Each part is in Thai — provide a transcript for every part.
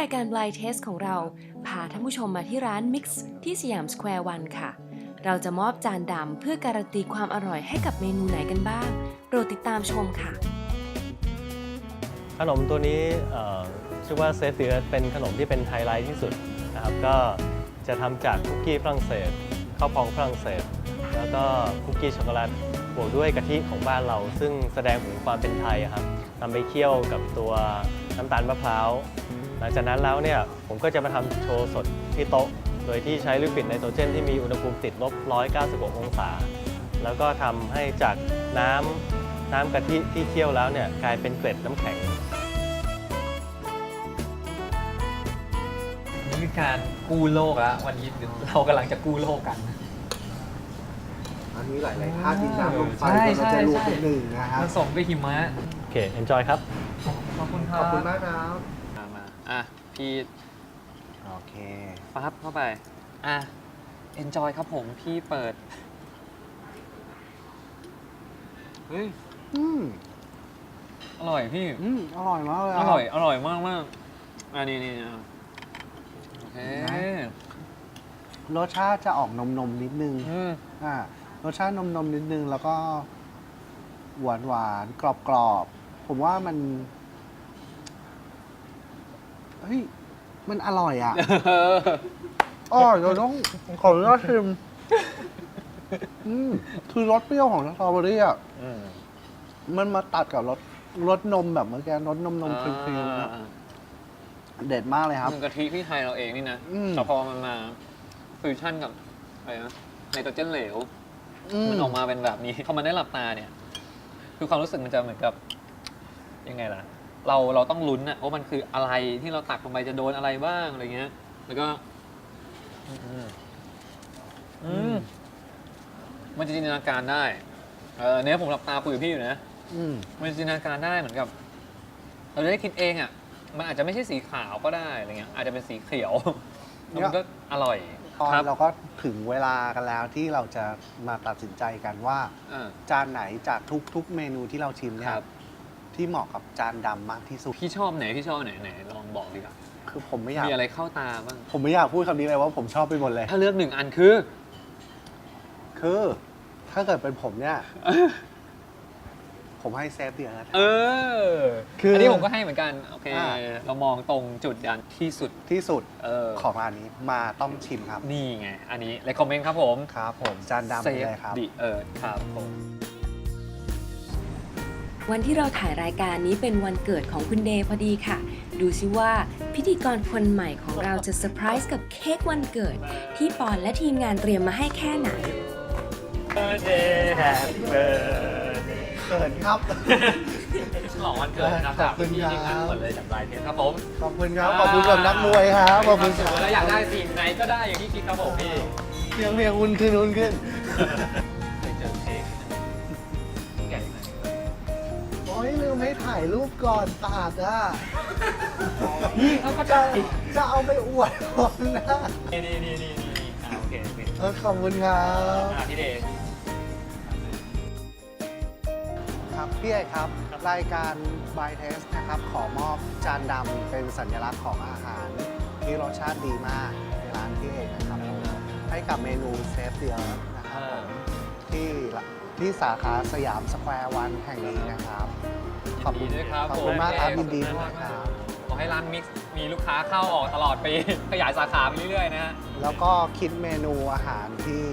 รายการ Blind Test ของเรา พาท่านผู้ชมมาที่ร้าน Mix ที่สยามสแควร์วันค่ะ เราจะมอบจานดำเพื่อการันตีความอร่อยให้กับเมนูไหนกันบ้าง โปรดติดตามชมค่ะ ขนมตัวนี้เอ่อชื่อว่าเซฟเ e ือเป็นขนมที่เป็นไฮไลท์ที่สุดนะครับก็จะทำจากคุกกี้ฝรั่งเศสข้าวพองฝรั่งเศส แล้วก็คุกกี้ช็อกโกแลตบวกด้วยกะทิของบ้านเรา ซึ่งแสดงถึงความเป็นไทยอะครับนำไปเคี่ยวกับตัวน้ำตาลมะพร้าว หลังจากนั้นแล้วเนี่ยผมก็จะมาทำโชว์สดที่โต๊ะ โดยที่ใช้ลิควิดไนโตรเจนที่มีอุณหภูมิติดลบ 196 องศา แล้วก็ทำให้จากน้ำน้ำกะทิที่เคี่ยวแล้วเนี่ยกลายเป็นเกล็ดน้ำแข็งนี่คือการกู้โลกแล้ววันนี้เรากำลังจะกู้โลกกัน อันนี้หลายๆท่าดินน้ำลงไปใช่ก็จะรวมใช่เป็นหนึ่งนะครับผสมด้วยหิมะโอเค enjoy ครับ ขอบคุณครัขบ อบคุณมากครับมามา อะ พี่โอเคปั๊บเข้าไป อะ enjoy ครับผม พี่เปิด เฮ้ย อืมอร่อยพี่ อืมอร่อยมากเลยะ อร่อย อร่อยมากมากอะนี่นี่อะโอเครสชาติจะออกนมนมๆนิดนึงอืมอ่ารสชาตินมนมๆนิดนึงแล้วก็หวานหวานกรอบกรอบๆ ผมว่ามัน เฮ้ย มันอร่อยอะอ๋อเราต้องขออนุญาตชิมอืมคือรสเปรี้ยวของสตรอเบอรี่อะอืมมันมาตัดกับรสรสนมแบบเมื่อกี้รสนมนมครีมๆนะอ่าเด็ดมากเลยครับ กะทิที่ไทยเราเองนี่นะอืม แต่พอมันมาฟิวชั่นกับอะไรนะไนโตรเจนเหลวมันออกมาเป็นแบบนี้พอมันได้หลับตาเนี่ย คือความรู้สึกมันจะเหมือนกับ ยังไงล่ะ เราเราต้องลุ้นอะว่ามันคืออะไรที่เราตักลงไปจะโดนอะไรบ้างอะไรเงี้ย แล้วก็ อืมอืมมันจะจินตนาการได้ เออเนี่ยผมหลับตาคุยกับพี่อยู่นะอืม มันจินตนาการได้เหมือนกับ เราจะได้คิดเองอะมันอาจจะไม่ใช่สีขาวก็ได้อะไรเงี้ย อาจจะเป็นสีเขียวแล้วมันก็อร่อยตอนครับเราก็ถึงเวลากันแล้วที่เราจะมาตัดสินใจกันว่า อ่า จานไหนจากทุกๆเมนูที่เราชิมเนี่คยรับ ที่เหมาะกับจานดำมากที่สุด พี่ชอบไหนพี่ชอบไหนไหนลองบอกดีกว่าคือผมไม่อยาก มีอะไรเข้าตาบ้าง ผมไม่อยากพูดคำนี้เลยว่าผมชอบไปหมดเลย ถ้าเลือกหนึ่งอันคือ คือ ถ้าเกิดเป็นผมเนี่ย ผมให้เซฟเดียร์ เออคือ อันนี้ผมก็ให้เหมือนกันโอเค อ่า เรามองตรงจุดยันที่สุด ที่สุดเออของร้านนี้มาต้องชิมครับ นี่ไง อันนี้เลคคอมเมนต์ครับผมครับ ผมจานดำไปเลยครับดิเออครับผม วันที่เราถ่ายรายการนี้เป็นวันเกิดของคุณเดย์พอดีค่ะ ดูซิว่าพิธีกรคนใหม่ของเราจะเซอร์ไพรส์กับเค้กวันเกิด ที่ปอนและทีมงานเตรียมมาให้แค่ไหนเกิดครับ ฉลองวันเกิดนะคขรัอบบคุณพี่ครับ ทีมงานหมดเลยจากไลน์เทสครับผมขอบคุณครับ ขอบคุณกับนักมวยครับขอบคุณคครัรับบแล้วอยากได้สิ่งไหนก็ได้อย่างที่คิดครับผมพี่ เพียงเพียงอุ่นขึ้นอุ่นขึ้น อ้ยลืมให้ถ่ายรูปก่อนตัดอะเขาก็จะได้จะเอาไปอวดคนนะนี่นี่นี่นี่นี่อ่าโอเคโอเคเออขอบคุณครับ อ่าพี่เดช ครับพี่เอกครับ รายการ By Test นะครับ ขอมอบจานดำเป็นสัญลักษณ์ของอาหาร ที่รสชาติดีมากในร้านพี่เอกนะครับ ให้กับเมนูเซฟเดียร์นะครับผมที่ละที่สาขาสยามสแควร์วันแห่งนี้นะครับ ขอบยิคุนณดีด้วยครับขอบคุณมากครับผยินดีด้วยครับ ขอให้ร้านมิกซ์มีลูกค้าเข้าออกตลอดปี ขยายสาขาไปเรื่อยๆนะฮะ แล้วก็คิดเมนูอาหารที่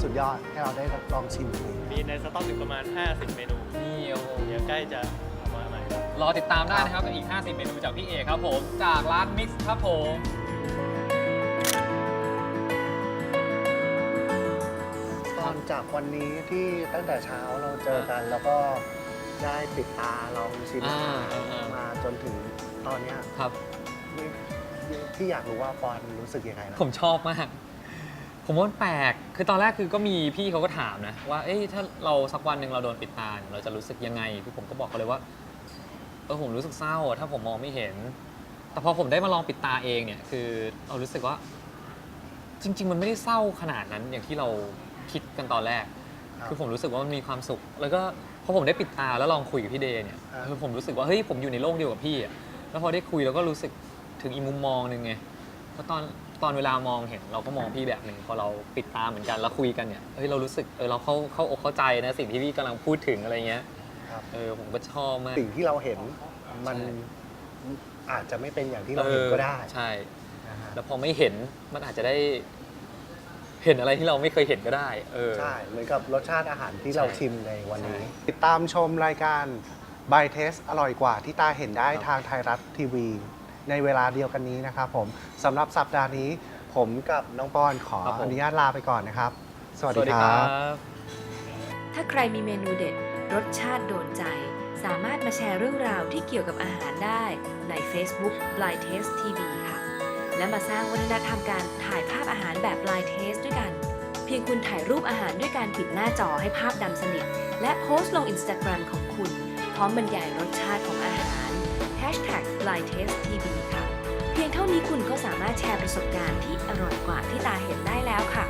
สุดยอดให้เราได้ลองชิมดูมีในสต็อกอยู่ประมาณ 50 เมนู นี่โอ้โหเดี๋ยวใกล้จะเอามาใหม่ครับรอติดตามได้นะครับกับอีก 50 เมนูจากพี่เอกครับผม จากร้านมิกซ์ครับผมตอนจากวันนี้ที่ตั้งแต่เช้าเราเจอกันแล้วก็ ได้ปิดตาลองชิมอาหารอ่าอ่าอ่าม มาจนถึงตอนเนี้ยครับ นี่ที่อยากรู้ว่าปอนรู้สึกยังไงนะผมชอบมาก ผมว่ามันแปลก คือตอนแรกคือก็มีพี่เขาก็ถามนะ ว่า เอ้ยถ้าเราสักวันหนึ่งเราโดนปิดตาเนี่ยเราจะรู้สึกยังไงคือผมก็บอกเขาเลยว่า เออผมรู้สึกเศร้าอะถ้าผมมองไม่เห็น แต่พอผมได้มาลองปิดตาเองเนี่ย คือเรารู้สึกว่า จริง ๆ มันไม่ได้เศร้าขนาดนั้นอย่างที่เราคิดกันตอนแรก ครับคือผมรู้สึกว่ามันมีความสุข แล้วก็พอผมได้ปิดตาแล้วลองคุยกับพี่เดย์เนี่ยครับคือผมรู้สึกว่าเฮ้ยผมอยู่ในโลกเดียวกับพี่อะแล้วพอได้คุยแล้วก็รู้สึกถึงอีกมุมมองหนึ่งไงเพราะตอนตอนเวลามองเห็นเราก็มองพี่แบบหนึ่งพอเราปิดตาเหมือนกันแล้วคุยกันเนี่ยเฮ้ยเรารู้สึกเออเราเข้าเข้าอกเข้าใจนะสิ่งที่พี่กำลังพูดถึงอะไรเงี้ยครับ เออผมก็ชอบมาก สิ่งที่เราเห็นมันใช่ อาจจะไม่เป็นอย่างที่เราเห็นก็ได้ออใช่ นะฮะ แล้วพอไม่เห็นมันอาจจะได้ เห็นอะไรที่เราไม่เคยเห็นก็ได้ เออ ใช่ เหมือนกับรสชาติอาหารที่ใช่เราชิมในวันนี้ใช่ติดตามชมรายการ By Test อร่อยกว่าที่ตาเห็นได้ครับทางไทยรัฐทีวี ในเวลาเดียวกันนี้นะครับผมสำหรับสัปดาห์นี้ ผมกับน้องปอนขออนุญาตลาไปก่อนนะครับ สวัสดีครับ บ ถ้าใครมีเมนูเด็ด รสชาติโดนใจ สามารถมาแชร์เรื่องราวที่เกี่ยวกับอาหารได้ใน Facebook Blind Taste TV ค่ะ และมาสร้างวัฒนธรรมการถ่ายภาพอาหารแบบไลน์เทสด้วยกัน เพียงคุณถ่ายรูปอาหารด้วยการปิดหน้าจอให้ภาพดำสนิท และโพสต์ลงอินสตาแกรมของคุณ พร้อมบรรยายรสชาติของอาหาร Hashtag Blind Taste TV ค่ะ เพียงเท่านี้คุณก็สามารถแชร์ประสบการณ์ที่อร่อยกว่าที่ตาเห็นได้แล้วค่ะ